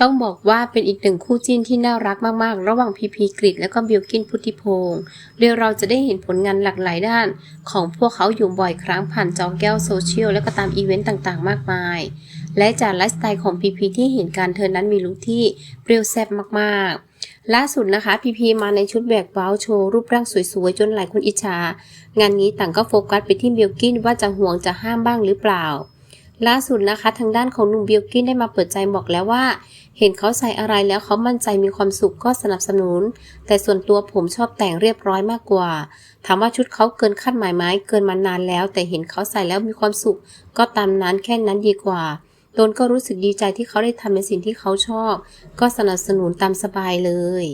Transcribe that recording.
ต้องบอกว่าเป็นอีกหนึ่งคู่จิ้นที่น่ารักมากๆ ระหว่างพีพีกริดและก็บิลกินพุทธิพงศ์เดี๋ยวเราจะได้เห็นผลงานหลากหลายด้าน ของพวกเขาอยู่บ่อยครั้งผ่านจอแก้วโซเชียลและก็ตามอีเวนต์ต่างๆ มากมาย และจากไลฟ์สไตล์ของพีพีที่เห็นการเธอนั้นมีลุคที่เปรี้ยวแซ่บมากๆล่าสุดนะคะพีพีมาในชุดแบกเบ้าโชว์รูปร่างสวยๆ จนหลายคนอิจฉา งานนี้ต่างก็โฟกัสไปที่บิลกินว่าจะห่วงจะห้ามบ้างหรือเปล่า ล่าสุดนะคะ ทางด้านของหนุ่มบิลกินได้มาเปิดใจบอกแล้วว่า เห็นเขาใส่อะไรแล้วเขามั่นใจมีความสุขก็สนับสนุน แต่ส่วนตัวผมชอบแต่งเรียบร้อยมากกว่า ถามว่าชุดเขาเกินคาดหมายไหมเกินมานานแล้ว แต่เห็นเขาใส่แล้วมีความสุข ก็ตามนั้นแค่นั้นดีกว่าตนก็รู้สึกดีใจที่เขาได้ทำในสิ่งที่เขาชอบ ก็สนับสนุนตามสบายเลย